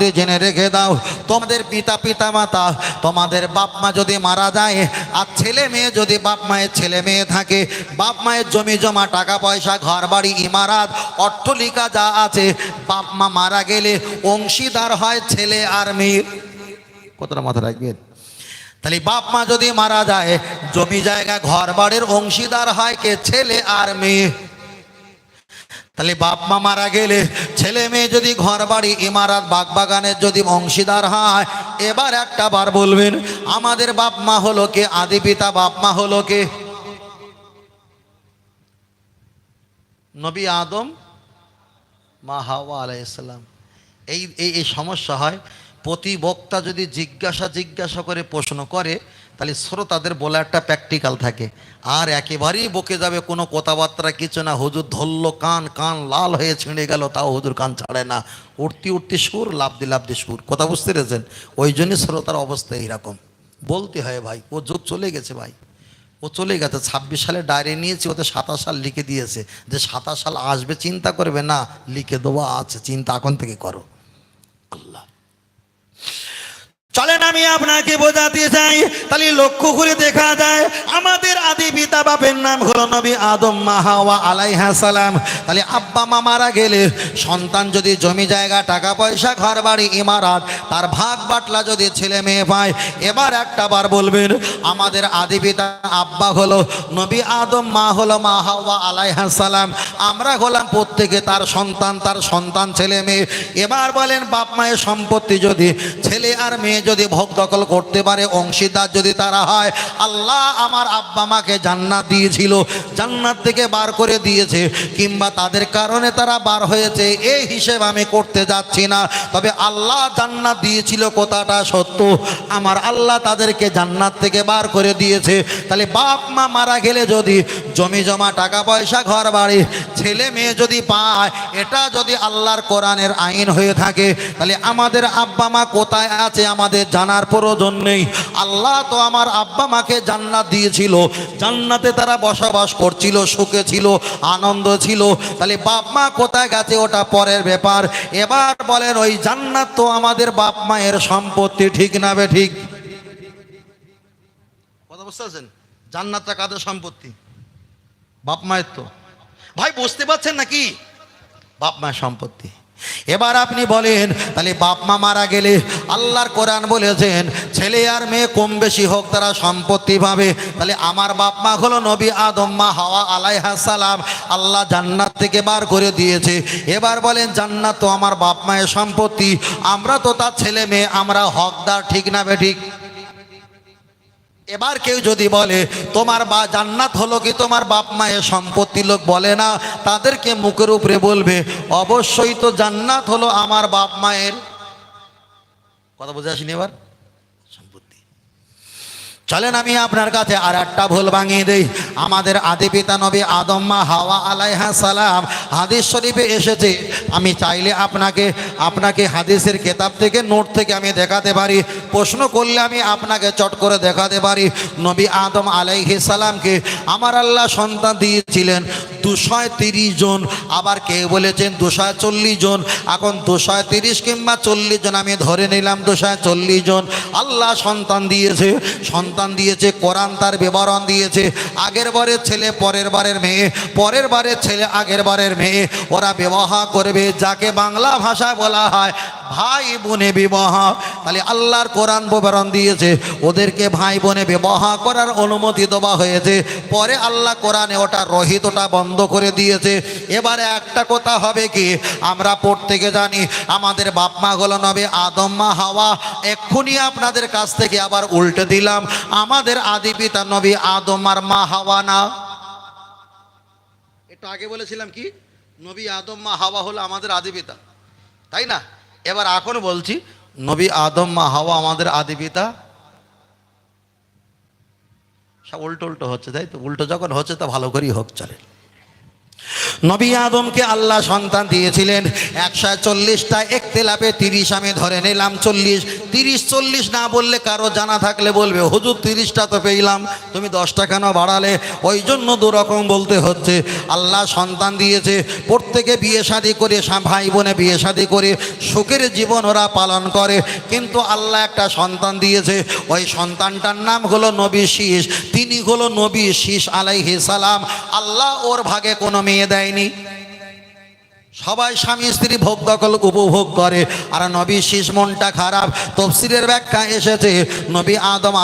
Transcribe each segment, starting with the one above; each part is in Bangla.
দিয়ে জেনে রেখে দাও, তোমাদের পিতা পিতা মাতা তোমাদের বাপ মা যদি মারা যায়, আর ছেলে মেয়ে যদি বাপ মায়ের ছেলে মেয়ে থাকে, বাপ মায়ের জমি জমা, টাকা পয়সা, ঘর বাড়ি, ইমারাত, অট্টলিকা যা আছে, বাপ মা মারা গেলে অংশীদার হয় ছেলে আর মেয়ে। কতটা মাথা রাখবেন। তাহলে বাপ মা যদি মারা যায়, জমি জায়গা, ঘর বাড়ির অংশীদার হয় কে? ছেলে আর মেয়ে। তাহলে বাপ মা মারা গেলে ছেলে মেয়ে যদি ঘর বাড়ি ইমারাত, বাগবাগানের যদি অংশীদার হয়, এবার একটা বার বলবেন, আমাদের বাপ মা হলো কে? আদি পিতা বাপ মা হলো কে? নবী আদম, মা হাওয়া আলাইসাল্লাম এই এই এই সমস্যা হয় প্রতি বক্তা যদি জিজ্ঞাসা জিজ্ঞাসা করে প্রশ্ন করে তাহলে শ্রোতাদের বলে একটা প্র্যাকটিক্যাল থাকে। আর একেবারেই বকে যাবে কোনো কথাবার্তা, কিছু না। হুজুর ধরল, কান কান লাল হয়ে ছিঁড়ে গেল, তাও হুজুর কান ছাড়ে না। উঠতি উঠতি সুর লাভদি লাভদি সুর। কথা বুঝতে পেরেছেন? ওই জন্যই শ্রোতার অবস্থা এইরকম। বলতে হয় ভাই, ও যুগ চলে গেছে ভাই। ও চলে গেছে, ছাব্বিশ সালে ডায়রি নিয়েছি, ওতে সাতাশ সাল লিখে দিয়েছে। যে সাতাশ সাল আসবে, চিন্তা করবে, না, লিখে দেওয়া আছে চিন্তা এখন থেকে করো। আল্লাহ। চলেন, আমি আপনাকে বোঝাতে চাই। তাহলে লক্ষ্য করে দেখা যায়, আমাদের আদি পিতা বাপের নাম হলো নবী আদম মাহাওয়া আলাইহা সালাম। তাহলে আব্বা, মা মারা গেলে সন্তান যদি জমি জায়গা, টাকা পয়সা ঘর বাড়ি ইমারাত, তার ভাগ বাটলা যদি ছেলে মেয়ে পায়, এবার একটা বার বলবেন, আমাদের আদি পিতা আব্বা হলো নবী আদম, মা হলো মা হাওয়া আলাইহা সালাম। আমরা হলাম প্রত্যেকে তার সন্তান তার সন্তান ছেলে মেয়ে। এবার বলেন, বাপ মায়ের সম্পত্তি যদি ছেলে আর মেয়ে যদি ভোগ দখল করতে পারে, অংশীদার যদি তারা হয়, আল্লাহ আমার আব্বা মাকে জান্নাত দিয়েছিল, জান্নাত থেকে বার করে দিয়েছে, কিংবা তাদের কারণে তারা বার হয়েছে, এই হিসেব আমি করতে যাচ্ছি না। তবে আল্লাহ জান্নাত দিয়েছিল কথাটা সত্য। আমার আল্লাহ তাদেরকে জান্নাত থেকে বার করে দিয়েছে। তাহলে বাপ মা মারা গেলে যদি জমি জমা, টাকা পয়সা, ঘর বাড়ি, ছেলে মেয়ে যদি পায়, এটা যদি আল্লাহর কোরআনের আইন হয়ে থাকে, তাহলে আমাদের আব্বা মা কোথায় আছে? আমাদের জানার প্রয়োজন নেই। আল্লাহ তো আমার আব্বা মাকে জান্নাত দিয়েছিল। জান্নাতে তারা বসবাস করছিল, সুখে ছিল, আনন্দ ছিল। তাহলে বাপ মা কোথায় গেছে ওটা পরের ব্যাপার। এবার বলেন, ওই জান্নাত তো আমাদের বাপ মায়ের সম্পত্তি, ঠিক না বে ঠিক? কথা বুঝতে পারছেন? জান্নাতটা কাদের সম্পত্তি? বাপ মায়ের তো। ভাই, বুঝতে পারছেন নাকি? বাপ মায়ের সম্পত্তি। এবার আপনি বলেন, তাহলে বাপ মা মারা গেলে আল্লাহর কোরআন বলেছেন, ছেলে আর মেয়ে কম বেশি হোক তারা সম্পত্তি পাবে। তাহলে আমার বাপ মা হলো নবী আদম্মা হাওয়া আলাইহা সালাম, আল্লাহ জান্নাত থেকে বার করে দিয়েছে। এবার বলেন, জান্নাত তো আমার বাপ মায়ের সম্পত্তি, আমরা তো তার ছেলে মেয়ে, আমরা হকদার ঠিক না বে ঠিক? এবার কেউ যদি বলে, তোমার বা জান্নাত হলো কি তোমার বাপ মায়ের সম্পত্তি? লোক বলে না, তাদেরকে মুখের উপরে বলবে, অবশ্যই তো জান্নাত হলো আমার বাপ মায়ের কথা বুঝে আসিনি এবার? চলেন আমি আপনার কাছে আর একটা ভুল ভাঙিয়ে দিই। আমাদের আদি পিতা নবী আদম্মা হাওয়া আলাইহা সালাম হাদিস শরীফে এসেছে। আমি চাইলে আপনাকে আপনাকে হাদিসের কেতাব থেকে, নোট থেকে আমি দেখাতে পারি। প্রশ্ন করলে আমি আপনাকে চট করে দেখাতে পারি। নবী আদম আলাইহি সালামকে আমার আল্লাহ সন্তান দিয়েছিলেন। দুশয় তিরিশ জন, আবার কেউ বলেছেন দুশয় চল্লিশ জন। এখন দুশয় তিরিশ কিংবা চল্লিশ জন, আমি ধরে নিলাম দুশয় চল্লিশ জন। আল্লাহ সন্তান দিয়েছে সন্তান দিয়েছে, কোরআন তার বিবরণ দিয়েছে। আগের বারের ছেলে, পরের বারের মেয়ে, পরের বারের ছেলে, আগের বারের মেয়ে। ওরা বিবাহ করবে, যাকে বাংলা ভাষায় বলা হয় ভাই বোনে বিবাহ। তাহলে আল্লাহর কোরআন বিবরণ দিয়েছে, ওদেরকে ভাই বোনে বিবাহ করার অনুমতি দেওয়া হয়েছে। পরে আল্লাহ কোরআনে ওটা রহিত ওটা বন্ধ করে দিয়েছে। এবারে একটা কথা হবে কি, আমরা প্রত্যেকে জানি আমাদের বাপ মা হলো নবে আদম মা হাওয়া। এক্ষুনি আপনাদের কাছ থেকে আবার উল্টে দিলাম, আমাদের আদি পিতা নবী আদম আর মা হাওয়া না। একটু আগে বলেছিলাম কি, নবী আদম মা হাওয়া হলো আমাদের আদি পিতা, তাই না? এবার এখন বলছি, নবী আদম মা হাওয়া আমাদের আদি পিতা। সব উল্টো উল্টো হচ্ছে, তাই তো? উল্টো যখন হচ্ছে, তা ভালো করেই হোক চলে। নবী আদমকে আল্লাহ সন্তান দিয়েছিলেন। একশো চল্লিশটা একতেলাপে তিরিশ আমি ধরে নিলাম চল্লিশ। তিরিশ চল্লিশ না বললে কারও জানা থাকলে বলবে, হুজুর, তিরিশটা তো পেলাম। তুমি দশটা কেন বাড়ালে? ওই জন্য দুরকম বলতে হচ্ছে। আল্লাহ সন্তান দিয়েছে, প্রত্যেকে বিয়ে শাদি করে ভাই বোনে বিয়ে শাদি করে, সুখের জীবন ওরা পালন করে। কিন্তু আল্লাহ একটা সন্তান দিয়েছে। ওই সন্তানটার নাম হলো নবী শীষ। তিনি হলো নবী শীষ আলাইহি সালাম। আল্লাহ ওর ভাগে কোনো মেয়ে দেয়নি। সবাই স্বামী স্ত্রী ভোগ দখল উপভোগ করে। আর নবী শীষ মনটা খারাপ। তফসিরের ব্যাখ্যা এসেছে, নবী আদম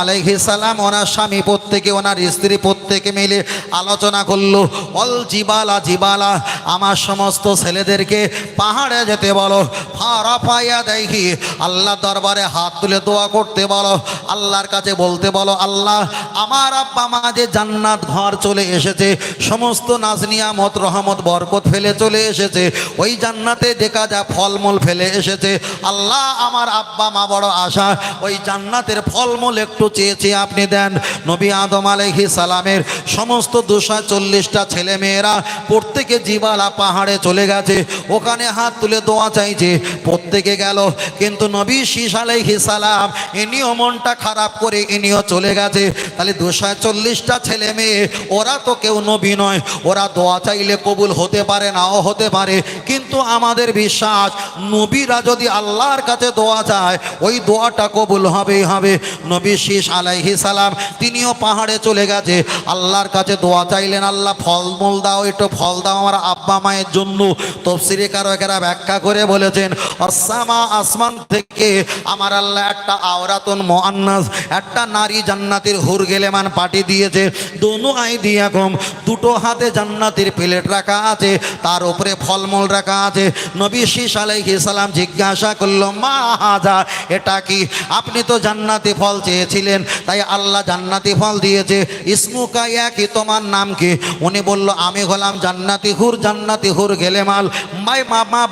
সালাম ওনার স্বামী প্রত্যেকে, ওনার স্ত্রী প্রত্যেকে মিলে আলোচনা করল, অল জিবালা জিবালা, আমার সমস্ত ছেলেদেরকে পাহাড়ে যেতে বলো ফারা পাইয়া দেখি আল্লাহ দরবারে হাত তুলে দোয়া করতে বলো, আল্লাহর কাছে বলতে বলো, আল্লাহ, আমার আব্বা মা যে জান্নাত ঘর চলে এসেছে, সমস্ত নাজনিয়া মত রহমত, বরকত ফেলে চলে এসেছে ওই জান্নাতে দেখা যা ফলমূল ফেলে এসেছে। আল্লাহ আমার আব্বা, মা বড় আশা, ওই জান্নাতের ফলমূল একটু চেয়ে চেয়ে আপনি দেন। নবী আদম আলাইহি সালামের সমস্ত দুশো চল্লিশটা ছেলে মেয়েরা প্রত্যেকে জিবালা পাহাড়ে চলে গেছে। ওখানে হাত তুলে দোয়া চাইছে, প্রত্যেকে গেল। কিন্তু নবী শীষ আলাইহি সালাম ইনিও মনটা খারাপ করে ইনিও চলে গেছে। তাহলে দুশো চল্লিশটা ছেলে মেয়ে, ওরা তো কেউ নবী নয়। ওরা দোয়া চাইলে কবুল হতে পারে, নাও হতে পারে। কিন্তু আমাদের বিশ্বাস, নবীরা যদি আল্লাহর কাছে দোয়া চায়, ওই দোয়াটা কবুল হবেই হবে। নবী শীষ আলাইহি সালাম, তিনিও পাহাড়ে চলে গেছে। আল্লাহর কাছে দোয়া চাইলেন, আল্লাহ, ফলমূল দাও, একটু ফল দাও আমার আব্বা মায়ের জন্য। তফসিরে কারকেরা ব্যাখ্যা করে বলেছেন অসামা আসমান থেকে আমার আল্লাহ একটা আওরাতুন মোয়ান্নাস একটা নারী জান্নাতের হুর গেলেমান পাটি দিয়েছে। দোনো আই দিয়া কম দুটো হাতে জান্নাতের প্লেট রাখা আছে। তার উপরে ফলমূল রাখা আছে নবী শীষ আলাইহিস সালাম জিজ্ঞাসা করল, মা হাজা, এটা কি? আপনি তো জান্নাতি ফল চেয়েছিলেন, তাই আল্লাহ জান্নাতি ফল দিয়েছে। ইসমুকা কি তোমার নাম কি? উনি বলল, আমি হলাম জান্নাতি হুর জান্নাতি হুর গেলে মাল। মাই মামা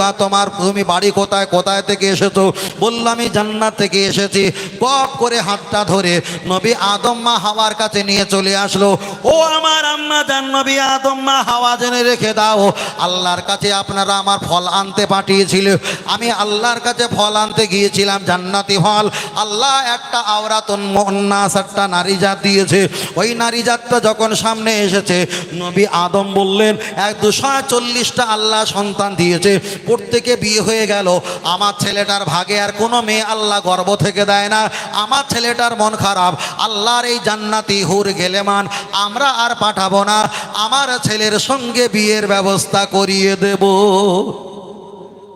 গা তোমার তুমি বাড়ি কোথায় কোথায় থেকে এসেছ? বলল, আমি জান্নাত থেকে এসেছি। কপ করে হাতটা ধরে নবী আদম মা হাওয়ার কাছে নিয়ে চলে আসলো। ও আমার আম্মা জান নবী আদম মা হাওয়া জেনে রেখে দাও, আল্লাহর কাছে আপনারা আমার ফল আনতে পাঠিয়েছিল। আমি আল্লাহর কাছে ফল আনতে গিয়েছিলাম, জান্নাতি ফল। আল্লাহ একটা আওরাতন মন্নাস, একটা নারী জাত দিয়েছে। ওই নারী জাতটা যখন সামনে এসেছে, নবী আদম বললেন, এক দুশো চল্লিশটা আল্লাহ সন্তান দিয়েছে, প্রত্যেকে বিয়ে হয়ে গেল। আমার ছেলেটার ভাগে আর কোনো মেয়ে আল্লাহ গর্ব থেকে দেয় না। আমার ছেলেটার মন খারাপ। আল্লাহর এই জান্নাতি হুর গেলেমান, আমরা আর পাঠাবো না। আমার ছেলের সঙ্গে বিয়ের ব্যবস্থা করিয়ে দেব।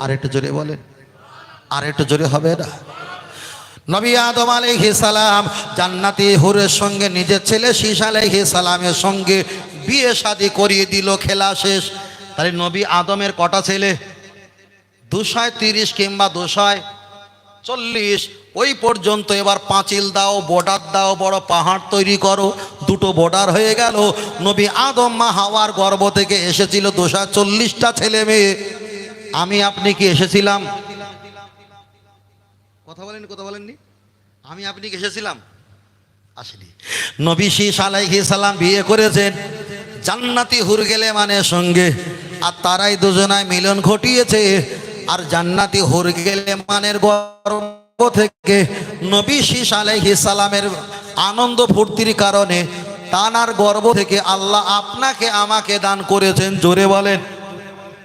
আর একটু জোরে বলেন। আর একটু জোরে হবে না। নবী আদম আলাইহি সালাম জান্নাতি হুরের সঙ্গে নিজের ছেলে শীষ আলাইহি সালামের সঙ্গে বিয়ে শাদি করিয়ে দিল, খেলা শেষ। তাহলে নবী আদমের কটা ছেলে? দুশয় তিরিশ কিংবা দুশয় চল্লিশ ওই পর্যন্ত এবার পাঁচিল দাও, বর্ডার দাও, বড় পাহাড় তৈরি করো। দুটো বর্ডার হয়ে গেল। নবী আদম মা হাওয়ার গর্ভ থেকে এসেছিল দুশো চল্লিশটা ছেলে মেয়ে। আমি, আপনি কি এসেছিলাম? কথা বলেননি কথা বলেননি? আমি, আপনি কি এসেছিলাম? আসেনি। নবী শীষ আলাইহি সালাম বিয়ে করেছেন। জান্নাতি হুর গেলে মানে সঙ্গে। আর তারাই দুজনায় মিলন ঘটিয়েছে। আর জান্নাতি হুর গেলে মানের গর্ব থেকে নবী শীষ আলহি সালামের আনন্দ ফুর্তির কারণে তানার গর্ব থেকে আল্লাহ আপনাকে আমাকে দান করেছেন। জোরে বলেন।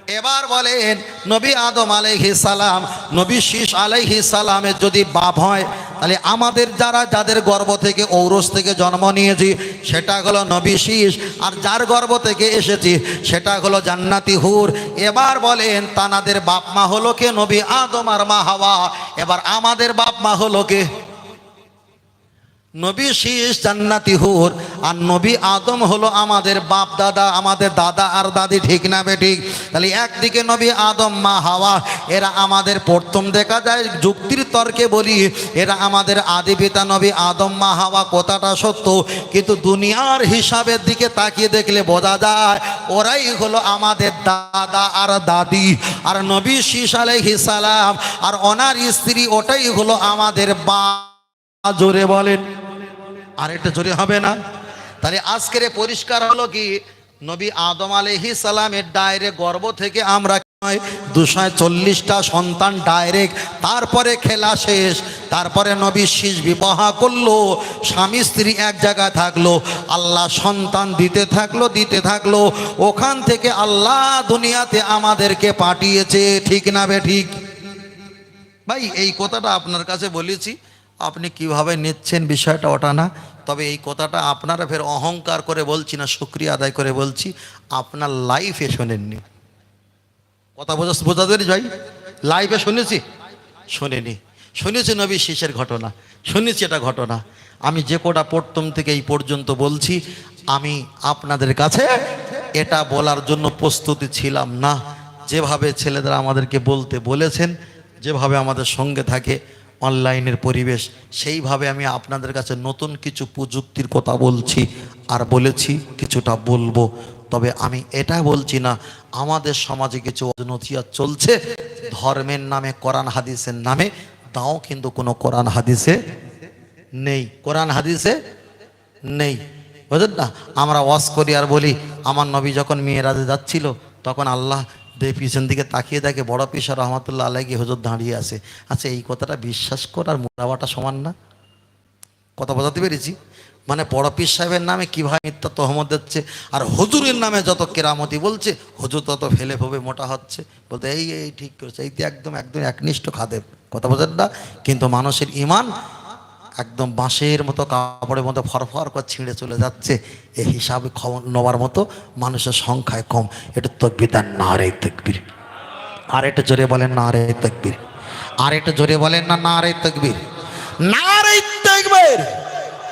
এবার বলেন, নবী আদম আলাইহি সালাম, নবী শীষ আলাইহি সালামের যদি বাপ হয় তাহলে আমাদের যারা, যাদের গর্ব থেকে ঔরস থেকে জন্ম নিয়েছি, সেটা হলো নবী শীষ। আর যার গর্ব থেকে এসেছি, সেটা হলো জান্নাতি হুর। এবার বলেন, তানাদের বাপ মা হলো কে? নবী আদম আর মা হাওয়া। এবার আমাদের বাপ মা হলো কে? নবী শীষ জান্নাতি হুর। আর নবী আদম হলো আমাদের বাপ দাদা, আমাদের দাদা আর দাদি, ঠিক না বে ঠিক? তাহলে একদিকে নবী আদম, মা হাওয়া, এরা আমাদের প্রথম দেখা যায়, যুক্তির তর্কে বলি, এরা আমাদের আদি পিতা নবী আদম, মা হাওয়া, কথাটা সত্য। কিন্তু দুনিয়ার হিসাবের দিকে তাকিয়ে দেখলে বোঝা যায়, ওরাই হলো আমাদের দাদা আর দাদি। আর নবী শীষ আলাইহিস সালাম, আর ওনার স্ত্রী ওটাই হলো আমাদের বা জোরে বলেন। আর একটা জোরে হবে না? তাহলে আজকের পরিষ্কার হলো কি, নবী আদম আলহি সালামের ডাইরেক্ট গর্ভ থেকে আমরা দুশো চল্লিশটা সন্তান ডাইরেক্ট তারপরে খেলা শেষ, তারপরে নবী শীষ বিবাহ করল, স্বামী স্ত্রী এক জায়গায় থাকল, আল্লাহ সন্তান দিতে থাকল দিতে থাকল, ওখান থেকে আল্লাহ দুনিয়াতে আমাদেরকে পাঠিয়েছে, ঠিক না বে ঠিক? ভাই, এই কথাটা আপনার কাছে বলেছি আপনি কীভাবে নিচ্ছেন বিষয়টা ওটা না তবে এই কথাটা আপনারা ফের অহংকার করে বলছি না, শুক্রিয়া আদায় করে বলছি, আপনার লাইফে শোনেননি। কথা বোঝা বোঝা দেরি ভাই লাইভে শুনেছি? শোনেনি। শুনেছি নবী শেষের ঘটনা। শুনেছি এটা ঘটনা। আমি যে কোটা প্রথম থেকে এই পর্যন্ত বলছি, আমি আপনাদের কাছে এটা বলার জন্য প্রস্তুতি ছিলাম না। যেভাবে ছেলেদের আমাদেরকে বলতে বলেছেন, যেভাবে আমাদের সঙ্গে থাকে অনলাইনের পরিবেশ, সেইভাবে আমি আপনাদের কাছে নতুন কিছু প্রযুক্তির কথা বলছি আর বলেছি, কিছুটা বলব। তবে আমি এটা বলছি না, আমাদের সমাজে কিছু নথিয়া চলছে, ধর্মের নামে, কোরআন হাদিসের নামে, তাও কিন্তু কোনো কোরআন হাদিসে নেই। কোরআন হাদিসে নেই। বুঝলেন না? আমরা ওয়াশ করি আর বলি, আমার নবী যখন মেয়েরাজে যাচ্ছিল, তখন আল্লাহ দে পিছন দিকে তাকিয়ে দেখে বড় পিসা রহমতুল্লাহ গিয়ে হুজুর দাঁড়িয়ে আছে। আচ্ছা এই কথাটা বিশ্বাস কর আর সমান না। কথা বোঝাতে পেরেছি? মানে বড় পীর সাহেবের নামে কীভাবে মিথ্যা তহমত দিচ্ছে আর হুজুরের নামে যত কেরামতি বলছে, হুজুর তত ফেলে ফেবে মোটা হচ্ছে। বলতে এই এই ঠিক করেছে, এই তো একদম একদম একনিষ্ঠ খাদেব কথা বোঝেন না? কিন্তু মানুষের ইমান একদম বাঁশের মতো কাপড়ের মতো ফরফর করে ছিঁড়ে চলে যাচ্ছে। এই হিসাবে খবর নেওয়ার মতো মানুষের সংখ্যায় কম। এটা তকবির, তার না রে তকবির। আর একটা জোরে বলেন না রে তকবির। আর একটা জোরে বলেন না না রে তকবির। না রে তকবির!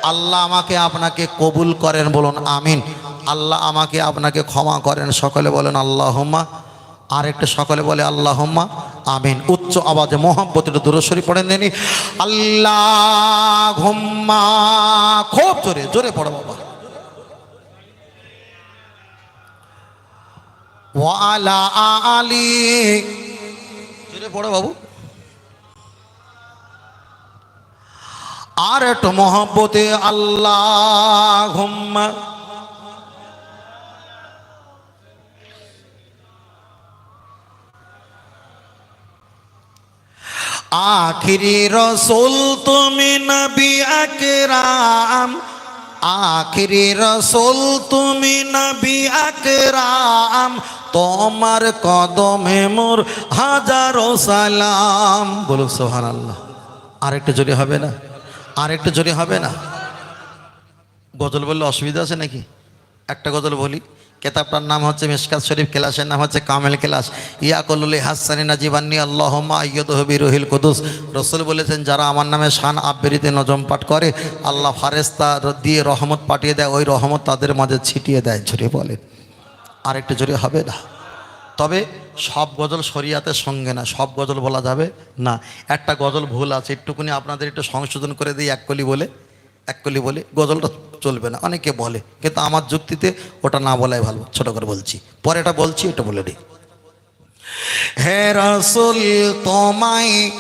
আল্লাহ আমাকে আপনাকে কবুল করেন বলুন, আমিন। আল্লাহ আমাকে আপনাকে ক্ষমা করেন। সকলে বলেন, আল্লাহম্মা আর একটা সকলে বলে, আল্লাহম্মা আমিন। উচ্চ আওয়াজে মোহাম্মতের দূরস্বরী পড়েন দেনি আল্লাহ খুব জোরে জোরে পড়ো বাবা। ওয়ালা আলী জোরে পড়ো বাবু। আর একটু মহব্বতে আল্লাহ আখিরি রসুল তুমি নবী আকরাম। আখিরি রসুল তুমি নবী আকরাম। তোমার কদমে মোর হাজারো সালাম। বলুন সোহান আল্লাহ আরেকটু জোরে হবে না? আরেকটু জোরে হবে না? গজল বললে অসুবিধা আছে নাকি? একটা গজল বলি। কেতাবটার নাম হচ্ছে মিসকাত শরীফ, কেলাসের নাম হচ্ছে কামেল কেলাস। ইয়াকলুল হাসানি নাজিবান্নি আল্লাহমা আইয়দহবি রহিল কুদুস। রসুল বলেছেন, যারা আমার নামে শান আবৃত্তি, নজম পাঠ করে, আল্লাহ ফারেস্তা দিয়ে রহমত পাঠিয়ে দেয়, ওই রহমত তাদের মাঝে ছিটিয়ে দেয়। ঝরে বলে আর একটু জোরে হবে না? তবে সব গজল শরিয়াতের সঙ্গে না, সব গজল বলা যাবে না। একটা গজল ভুল আছে, একটুকুনি আপনাদের একটু সংশোধন করে দিই, এক কলি বলে, এক কলি বলে গজলটা চলবে না। অনেকে বলে, কিন্তু আমার যুক্তিতে ওটা না বলাই ভালো। ছোট করে বলছি। পরে এটা বলছি, এটা বলে দিই। হে রসুল, তোমায়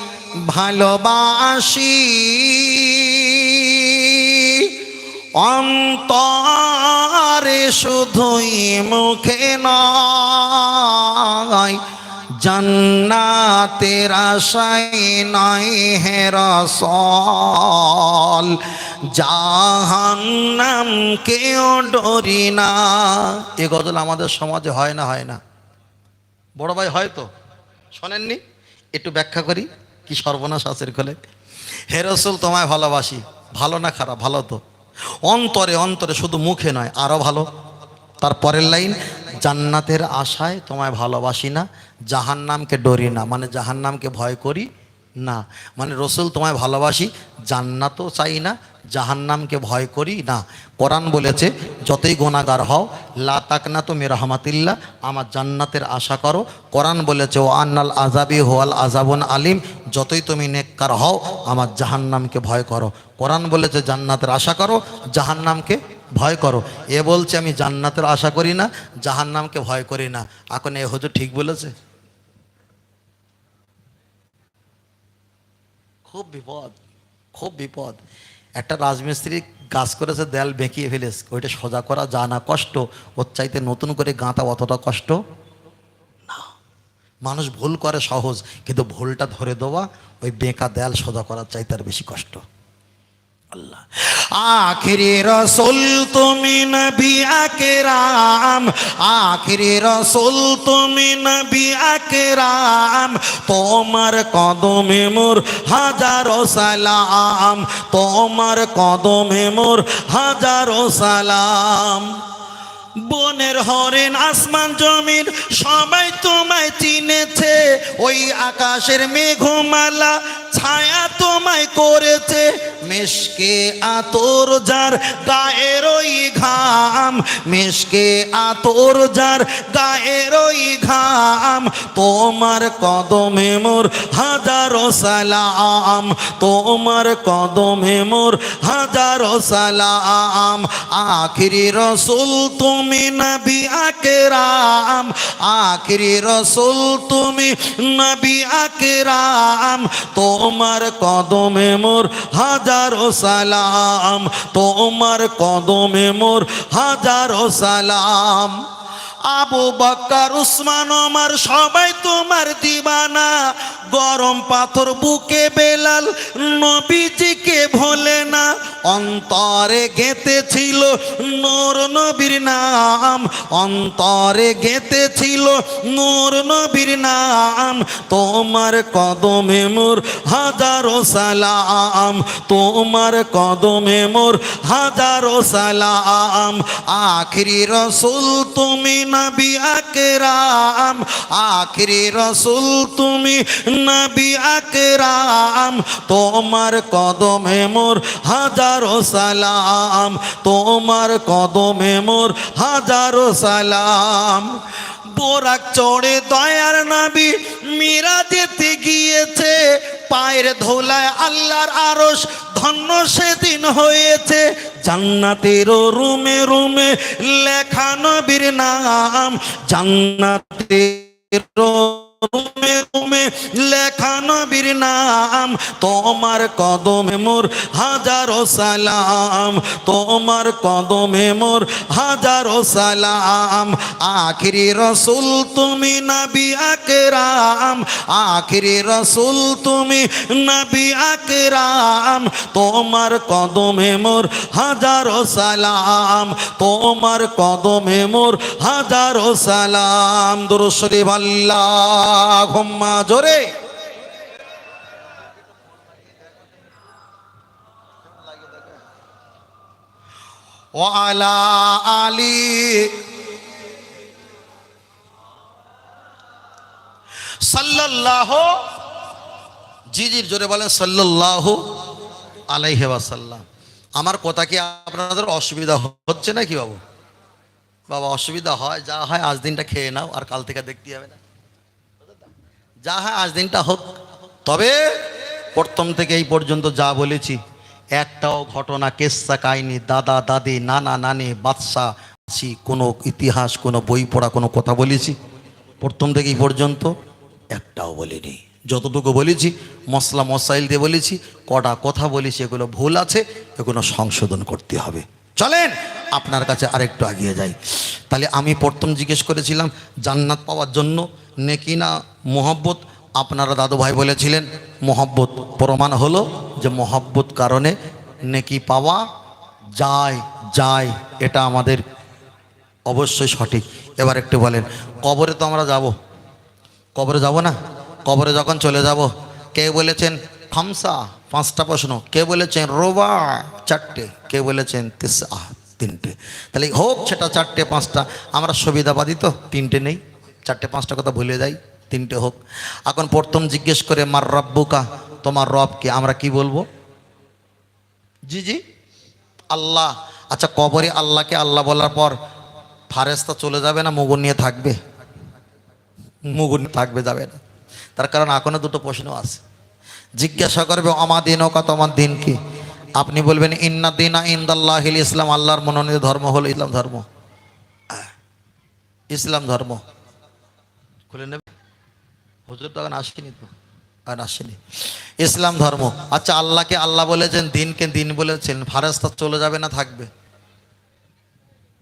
ভালোবাসি। অন্তরে শুধুই মুখে নয় জান্নাতের আশাই নয় হে রসল। জাহান্নাম কেউ ডরি না। এ গজল আমাদের সমাজে হয় না হয় না। বড় ভাই হয়তো শোনেননি? একটু ব্যাখ্যা করি, কি সর্বনাশ আছের খোলে হে রসুল, তোমায় ভালোবাসি। ভালো না খারাপ? ভালো তো? অন্তরে অন্তরে শুধু মুখে নয় আরও ভালো। তার পরের লাইন, জান্নাতের আশায় তোমায় ভালোবাসি না, জাহান্নামকে ডরি না। মানে জাহান্নামকে ভয় করি না। মানে রসুল, তোমায় ভালোবাসি, জান্নাতও চাই না, জাহান্নামকে ভয় করি না। কোরআন বলেছে, যতই গোনাগার হও, লা তাকনা তুমি রহমাতিল্লা আমার জান্নাতের আশা করো। কোরআন বলেছে ও আন্নাল আজাবি হোয়াল আজাবন আলিম, যতই তুমি নেককার হও, আমার জাহান্নামকে ভয় করো। কোরআন বলেছে, জান্নাতের আশা করো, জাহান্নামকে ভয় করো। এ বলছে, আমি জান্নাতের আশা করি না, জাহান্নামকে ভয় করি না। এখন এ হুজুর ঠিক বলেছে? খুব বিপদ খুব বিপদ। একটা রাজমিস্ত্রি কাজ করেছে, দেয়াল বেঁকিয়ে ফেলেছে। ওইটা সোজা করা যা না কষ্ট, ওর চাইতে নতুন করে গাঁথা অতটা কষ্ট না। মানুষ ভুল করে সহজ, কিন্তু ভুলটা ধরে দেওয়া, ওই বেঁকা দেয়াল সোজা করার চাইতে আর বেশি কষ্ট। আখিরি রসুল তুমি নবী আকেরাম, আখিরি রসুল তুমি নবী আকেরাম, তোমার কদমে মোর হাজারো সালাম, তোমার কদমে মোর হাজারো সালাম। বনের হরেন আসমান জমির সবাই তোমায় চিনেছে। ওই আকাশের মেঘমালা ছায়া তোমায় করেছে। মেশকে আতর যার গায়ের ওই ঘাম মেশকে আতর যার গায়ের ওই ঘাম। তোমার কদমে মোর হাজারো সালাম, তোমার কদমে মোর হাজারো সালাম। আখিরি রসুল তুমি নবী আকরাম, আখরি রসুল তুমি নবী আকরাম, তোমার কদমে মোর হাজারো সালাম, তোমার কদমে মোর হাজারো সালাম। আবু বক্কর, উসমান আমার সবাই তোমার দিবানা। গরম পাথর বুকে বেলাল, নবীজিকে ভোলে না। অন্তরে গেঁথেছিল নূর নবীর নাম। অন্তরে গেঁথেছিল নূর নবীর নাম। তোমার কদমে মোর হাজারো সালাম। তোমার কদমে মোর হাজারো সালাম। আখরি রসুল তুমি নবী আকরাম, আখরি রসুল তুমি নবী আকরাম, তোমার কদমে মোর হাজারো সালাম, তোমার কদমে মোর হাজারো সালাম। বোরাক চড়ে দয়ার নাবি মীরা যেতে গিয়েছে। পায়ের ধোলায় আল্লাহর আরস ধন্য সেদিন হয়েছে। জান্নাতেরও রুমে রুমে লেখা নবীর নাম জান্নাতেরও রুমে রুমে লেখা নবীর নাম, তোমার কদমে মোর হাজারো সালাম, তোমার কদমে মোর হাজারো সালাম। আখিরি রসুল তুমি নবী আকরাম, আখিরি রসুল তুমি নবী আকরাম, তোমার কদমে মোর হাজারো সালাম, তোমার কদমে মোর হাজারো সালাম। দুরুশরীফ আল্লাহ। ঘম্মা জোরে। ওয়ালা আলী। সাল্লাল্লাহ জি জি জোরে বলেন, সাল্লাল্লাহ আলাইহি ওয়াসাল্লাম। আমার কথা কি আপনাদের অসুবিধা হচ্ছে নাকি বাবু? বাবা, অসুবিধা হয়, যা হয়, আজ দিনটা খেয়ে নাও, আর কাল থেকে দেখতে হবে না। যা হয় আজ দিনটা হোক। তবে প্রথম থেকে এই পর্যন্ত যা বলেছি, একটাও ঘটনা, কেসা, কাহিনী, দাদা, দাদি, নানা, নানি, বাদশা আছি কোনো ইতিহাস, কোনো বই পড়া, কোনো কথা বলেছি। প্রথম থেকে এই পর্যন্ত একটাও বলিনি। যতটুকু বলেছি, মশলা মশাইল দিয়ে বলেছি, কটা কথা বলেছি, এগুলো ভুল আছে, এগুলো সংশোধন করতে হবে। চলেন, আপনার কাছে আরেকটু এগিয়ে যাই। তাহলে আমি প্রথম জিজ্ঞেস করেছিলাম, জান্নাত পাওয়ার জন্য নেকি না মোহব্বত? আপনারা দাদু ভাই বলেছিলেন, মোহব্বত। প্রমাণ হলো যে মোহব্বত কারণে নেকি পাওয়া যায় যায়। এটা আমাদের অবশ্যই সঠিক। এবার একটু বলেন, কবরে তো আমরা যাব। কবরে যাব না? কবরে যখন চলে যাব, কে বলেছেন, খামসা? পাঁচটা প্রশ্ন। কে বলেছেন, রোবা? চারটে। কে বলেছেন তিসা তিনটে। তাহলে হোক, সেটা চারটে, পাঁচটা। আমরা সুবিধাবাদী তো, তিনটে নেই। চারটে পাঁচটা কথা ভুলে যাই, তিনটে হোক। এখন প্রথম জিজ্ঞেস করে, মার রব্বুকা, তোমার রবকে আমরা কি বলব? জি জি। আল্লাহ। আচ্ছা কবরে আল্লাহকে আল্লাহ বলার পর ফারেস্তা চলে যাবে না, মুগুর নিয়ে থাকবে? মুগুর থাকবে, যাবে না। তার কারণ এখনও দুটো প্রশ্ন আছে। জিজ্ঞাসা করবে আমার দিন কা তোমার দিন কি? আপনি বলবেন, ইন্না দিনা ইন্দাল্লাহ ইসলাম আল্লাহর মনোনীত ধর্ম হলো ইসলাম ধর্ম। ইসলাম ধর্ম। খুলে নেবে? হুজুর তখন আসেনি তো? আসেনি। ইসলাম ধর্ম। আচ্ছা আল্লাহকে আল্লাহ বলেছেন, দিনকে দিন বলেছেন ফারেস্তা চলে যাবে না, থাকবে?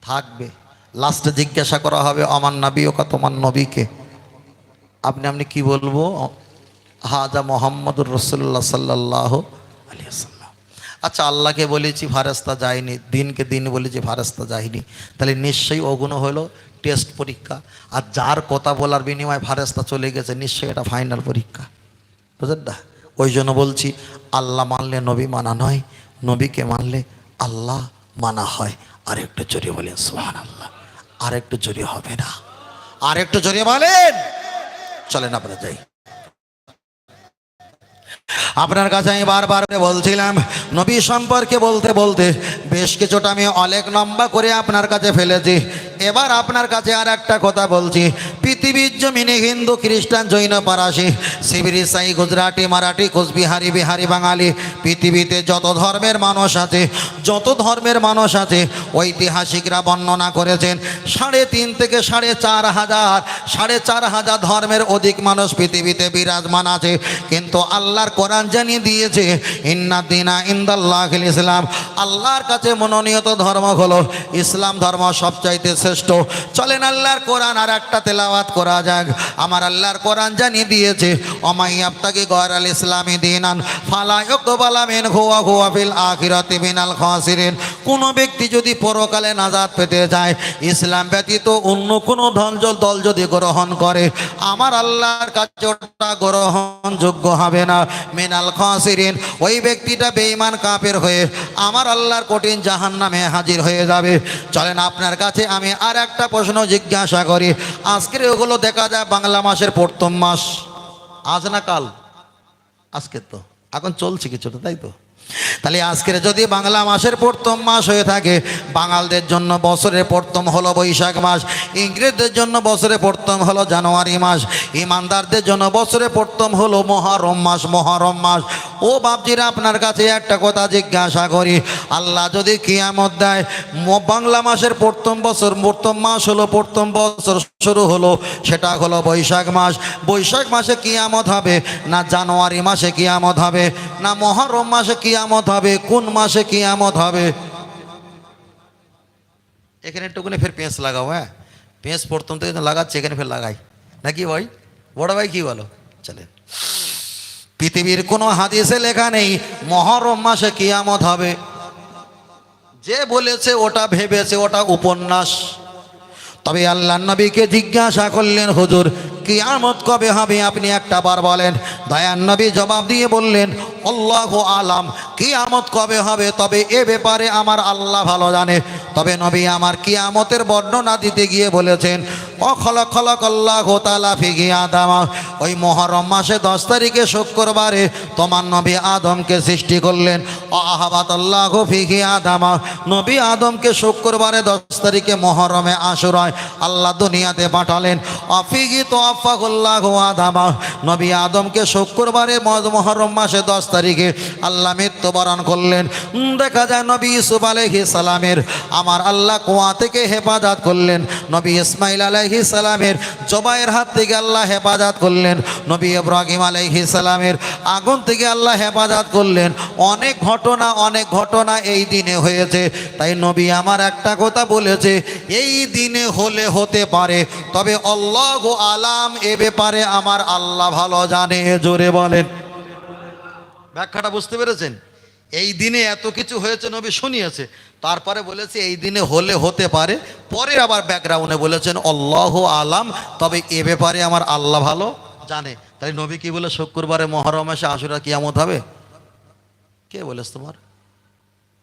থাকবে। লাস্টে জিজ্ঞাসা করা হবে, আমার নবী ও তোমার নবীকে? আপনি আপনি কি বলব? হাজা মোহাম্মদুর রসুল্লাহ সাল্লাহ আলিয়াল্লাম আচ্ছা আল্লাহকে বলেছি ফারেস্তা যায়নি, দিনকে দিন বলেছি ফারেস্তা যায়নি। তাহলে নিশ্চয়ই ওগুলো হলো টেস্ট পরীক্ষা। আর যার কথা বলার বিনিময়ে ফারেস্তা চলে গেছে, নিশ্চয়ই এটা ফাইনাল পরীক্ষা। বুঝলেন না? ওই জন্য বলছি, আল্লাহ মানলে নবী মানা নয়, নবীকে মানলে আল্লাহ মানা হয়। আর একটু জোরে বলেন সোহান আল্লাহ আর একটু জোরে হবে না। আর একটু জোরে বলেন। চলেন আপনারা যাই। আপনার কাছে আমি বারবার বলছিলাম, নবী সম্পর্কে বলতে বলতে বেশ কিছুটা আমি অনেক লম্বা করে আপনার কাছে ফেলেছি। এবার আপনার কাছে আর একটা কথা বলছি পৃথিবীর জমিনে হিন্দু, খ্রিস্টান, জৈন, পারাসি শিবিরি সাই, গুজরাটি, মারাঠি, কোচবিহারি, বিহারি, বাঙালি, পৃথিবীতে যত ধর্মের মানুষ আছে, যত ধর্মের মানুষ আছে, ঐতিহাসিকরা বর্ণনা করেছেন, সাড়ে তিন থেকে সাড়ে চার হাজার, সাড়ে চার হাজার ধর্মের অধিক মানুষ পৃথিবীতে বিরাজমান আছে। কিন্তু আল্লাহর কোরআন জানিয়ে দিয়েছে, ইন্না দিনা ইন্দাল্লাহ ইসলাম। আল্লাহর কাছে মনোনীত ধর্ম হলো ইসলাম ধর্ম সবচাইতে শ্রেষ্ঠ। চলেন আল্লাহর কোরআন আর একটা তেলাওয়াত করা যাক। আমার আল্লাহর কোরআন জানিয়ে দিয়েছে অমাই আপনাকে গর আল ইসলামী দিন আন ফালায়ক বালামিন হুয়া হুয়া ফিল আখিরাতে মিনাল খাসিরিন। কোনো ব্যক্তি যদি পরকালে নাজাদ পেতে যায়, ইসলাম ব্যতীত অন্য কোনো ধনজল দল যদি গ্রহণ করে, আমার আল্লাহর কাছে ওটা গ্রহণযোগ্য হবে না। মিনাল খাসিরিন, ওই ব্যক্তিটা বেঈমান কাপের হয়ে আমার আল্লাহর কঠিন জাহান নামে হাজির হয়ে যাবে। চলেন আপনার কাছে আমি আর একটা প্রশ্ন জিজ্ঞাসা করি। আজকের ওগুলো দেখা যায় বাংলা মাসের প্রথম মাস। আজ না কাল? আজকে তো। এখন চলছে কিছুটা, তাই তো? তাহলে আজকের যদি বাংলা মাসের প্রথম মাস হয়ে থাকে, বাঙালদের জন্য বছরের প্রথম হলো বৈশাখ মাস, ইংরেজদের জন্য বছরের প্রথম হলো জানুয়ারি মাস, ইমানদারদের জন্য বছরের প্রথম হলো মহারম মাস, মহরম মাস ও বাপজিরা, আপনার কাছে একটা কথা জিজ্ঞাসা করি। আল্লাহ যদি কিয়ামত দেয় বাংলা মাসের প্রথম বছর, প্রথম মাস হলো, প্রথম বছর শুরু হলো, সেটা হলো বৈশাখ মাস। বৈশাখ মাসে কিয়ামত হবে, না জানুয়ারি মাসে কিয়ামত হবে, না মহরম মাসে কিয়ামত হবে, কোন মাসে কিয়ামত হবে? এখানে একটুকুনি ফের পেঁচ লাগাও হ্যাঁ? পেঁচ প্রথম থেকে লাগাচ্ছে, এখানে ফের লাগাই। নাকি ভাই? বড় ভাই কি বলো? চলেন। পৃথিবীর কোনো হাদিসে লেখা নেই, মহরম মাসে কিয়ামত হবে। যে বলেছে ওটা ভেবেছে, ওটা উপন্যাস। তবে আল্লাহ নবীকে জিজ্ঞাসা করলেন, হুজুর কিয়ামত কবে হবে আপনি একটা বার বলেন। দয়ান নবী জবাব দিয়ে বললেন, আল্লাহ আলাম, কিয়ামত কবে হবে? তবে এ ব্যাপারে আমার আল্লাহ ভালো জানে। তবে নবী আমার কিয়ামতের বর্ণনা দিতে গিয়ে বলেছেন অখলক খলক আল্লাহ তালা ফিগি আদামা ওই মহরম মাসে দশ তারিখে শুক্রবারে তোমার নবী আদমকে সৃষ্টি করলেন আহাবাত আল্লাহ ফিগি আদামা নবী আদমকে শুক্রবারে দশ তারিখে মহরমে আশুরায় আল্লাহ দুনিয়াতে পাঠালেন। অফিগি তো নবী আদমকে শুক্রবারে মহরম মাসে দশ তারিখে আল্লাহ মৃত্যুবরণ করলেন। দেখা যায় নবী ইসুফ আলহি সালামের, আমার আল্লাহ কুয়া থেকে হেফাজত করলেন। নবী ইসমাইল আলহি সালামের জবাইয়ের হাত থেকে আল্লাহ হেফাজত করলেন। নবী ইব্রাহিম আলহি সালামের আগুন থেকে আল্লাহ হেফাজত করলেন। অনেক ঘটনা অনেক ঘটনা এই দিনে হয়েছে। তাই নবী আমার একটা কথা বলেছে, এই দিনে হলে হতে পারে, তবে অল্লাহ আলাম এ ব্যাপারে আমার আল্লাহ ভালো জানে জোরে বলেন। ব্যাখ্যাটা বুঝতে পেরেছেন? এই দিনে এত কিছু হয়েছে, নবী শুনিয়েছে। তারপরে বলেছে, এই দিনে হলে হতে পারে। পরে আবার ব্যাকগ্রাউন্ডে বলেছেন অল্লাহ আলাম। তবে এ ব্যাপারে আমার আল্লাহ ভালো জানে। তাই নবী কি বলে, শুক্রবারে মহরম মাসে আশুরা কিয়ামত হবে? কে বলেছ তোমার?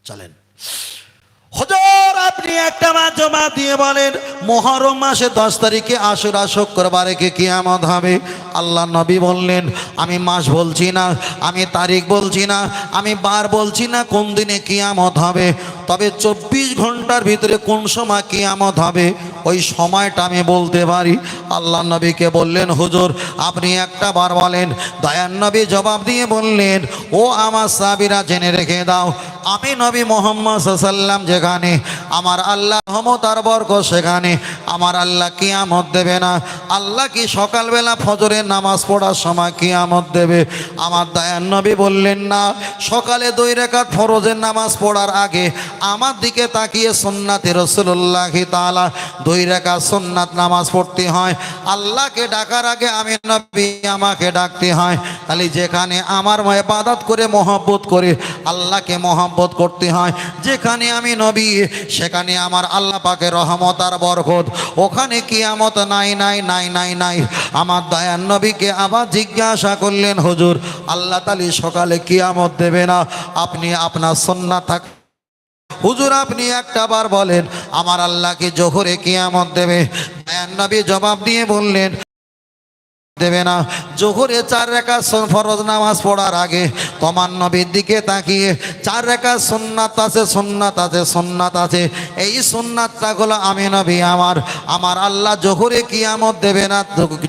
চলেন। হজর! আপনি একটা জমা দিয়ে বলেন মহরম মাসে দশ তারিখে আশুরা শুক্রবারে কি কিয়ামত হবে? আল্লাহ নবী বললেন, আমি মাস বলছি না, আমি তারিখ বলছি না, আমি বার বলছি না কোন দিনে কিয়ামত হবে, তবে চব্বিশ ঘণ্টার ভিতরে কোন সময় কিয়ামত হবে, ওই সময়টা আমি বলতে পারি। আল্লাহ নবীকে বললেন, হুজুর, আপনি একটা বার বলেন। দয়ান নবী জবাব দিয়ে বললেন, ও আমার সাবিরা জেনে রেখে দাও, আমি নবী মোহাম্মদ সাল্লাম যেখানে, আমার আল্লাহ রহমতার বর্গ সেখানে, আমার আল্লাহ কিয়ামত দেবে না, আল্লাহ কি সকালবেলা ফজরের নামাজ পড়ার সময় কিয়ামত দেবে। আমার দয়ান নবী বললেন, না, সকালে দুই রেখাত ফরজের নামাজ পড়ার আগে আমার দিকে তাকিয়ে সুন্নাতে রসুল্লাহ তাআলা দুই রেখা সুন্নাত নামাজ পড়তে হয়। আল্লাহকে ডাকার আগে আমি নবী আমাকে ডাকতে হয়। তাহলে যেখানে আমার ইবাদত করে, মহব্বত করে আল্লাহকে মহব্বত করতে হয়। যেখানে আমি নবী, সেখানে আমার আল্লাহ পাকে রহমত আর বরকত। ওখানে কিয়ামত নাই নাই নাই নাই নাই। আমার দয়ান নবীকে আবার জিজ্ঞাসা করলেন, হুজুর, আল্লাহ তালি সকালে কিয়ামত দেবে না? আপনি আপনার সন্না থাক হুজুর, আপনি একটা বার বলেন, আমার আল্লাহকে জোহরে কিয়ামত দেবে? নবী জবাব দিয়ে বললেন দেবে না। জোহরে চার রেখা ফরজ নামাজ পড়ার আগে তোমার নবীর দিকে তাকিয়ে চার রেখা সুন্নাত আছে সুন্নাত আছে সুন্নাত আছে। এই সুন্নাতটা হলো আমি নবী, আমার আমার আল্লাহ জোহরে কিয়ামত দেবে না,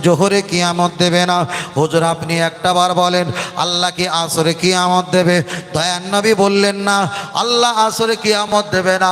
জোহরে কিয়ামত দেবে না। হুজুর, আপনি একটা বার বলেন, আল্লাহ কি আসরে কিয়ামত দেবে? দয়ান নবী বললেন না, আল্লাহ আসরে কিয়ামত দেবে না।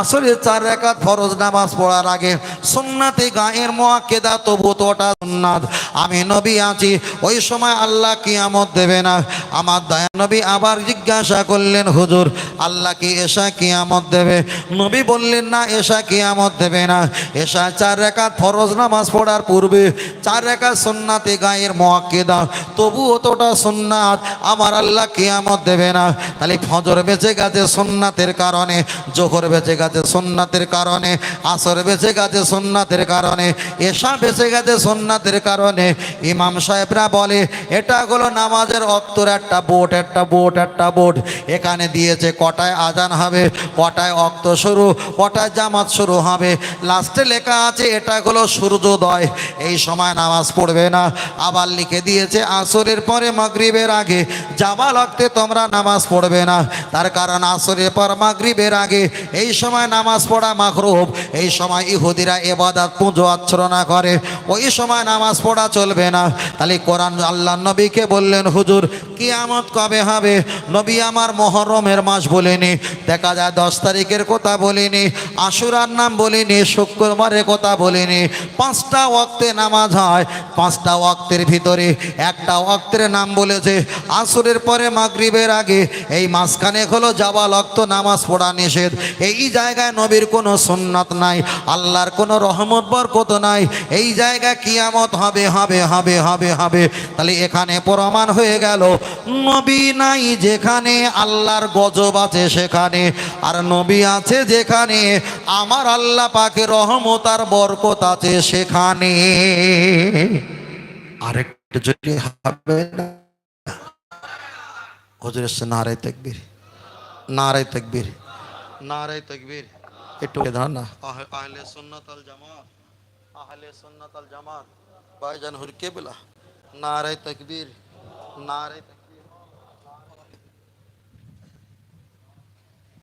আসরে চার রেখাত ফরজ নামাজ পড়ার আগে সুন্নাতে গায়ের মোয়াক্কেদা, তবু তো ওটা সুন্নাত। আমি নবী আছি, ওই সময় আল্লাহ কিয়ামত দেবে না। আমার দয়া নবী আবার জিজ্ঞাসা করলেন, হুজুর, আল্লাহ কি এসা কিয়ামত দেবে? নবী বললেন, না, এসা কিয়ামত দেবে না। এসা চার রেখাত ফরজ নামাজ পড়ার পূর্বে, চার রেখাত সুন্নাতে গায়ের মোয়াক্কেদা। তবু অতটা সুন্নাত, আমার আল্লাহ কিয়ামত দেবে না। তাহলে ফজর বেঁচে গেছে সুন্নাতের কারণে, জোহর বেঁচে গেছে সুন্নাতের কারণে, আসর বেঁচে গেছে সুন্নাতের কারণে এসা বেঁচে গেছে সুন্নাতের কারণে ইমাম সাহেবরা বলে, এটা হলো নামাজের অক্তর, একটা বোট একটা বোট একটা বোট। এখানে দিয়েছে কটায় আজান হবে, কটায় অক্ত শুরু, কটায় জামাত শুরু হবে। লাস্টে লেখা আছে, এটা হলো সূর্যোদয়। এই সময় নামাজ পড়বে না। আবার লিখে দিয়েছে, আসরের পরে মাগরিবের আগে, জামাল অক্তে তোমরা নামাজ পড়বে না। তার কারণ আসরের পর মাগরিবের আগে, এই সময় নামাজ পড়া মাখরুব এই সময় ইহুদিরা এবাদাত, পুজো আচ্ছরণা করে। ওই সময় নামাজ পড়া চলবে না। তাহলে কোরআন আল্লাহ নবীকে বললেন, হুজুর, কিয়ামত কবে হবে? নবী আমার মহরমের মাস বলিনি। দেখা যায় দশ তারিখের কথা বলিনি, আশুরার নাম বলিনি, শুক্রবারের কথা বলিনি। পাঁচটা ওয়াক্তে নামাজ হয়, পাঁচটা ওয়াক্তের ভিতরে একটা ওয়াক্তের নাম বলেছে, আসরের পরে মাগরিবের আগে। এই মাঝখানে হলো যাওয়া লক্ত নামাজ পড়া নিষেধ। এই জায়গায় নবীর কোনো সুন্নাত নাই, আল্লাহর কোনো রহমত বরকত নাই। এই জায়গায় কিয়ামত হবে হবে হবে হবে হবে। তাহলে এখানে প্রমাণ হয়ে গেল, নবী নাই যেখানে, আল্লাহর গজব আছে সেখানে। আর নবী আছে যেখানে, আমার আল্লাহ পাকে রহমত আর বরকত আছে সেখানে। আরেকটু যদি হবে না। নারায় তেকবির নারায় তেকবির নারায় তেকবির। একটু ধর না। আহলে সুন্নাত আল জামাত, আহলে সুন্নাত আল জামাত। ভাইজান হুর কেবলা নারায় তেকবির নারায়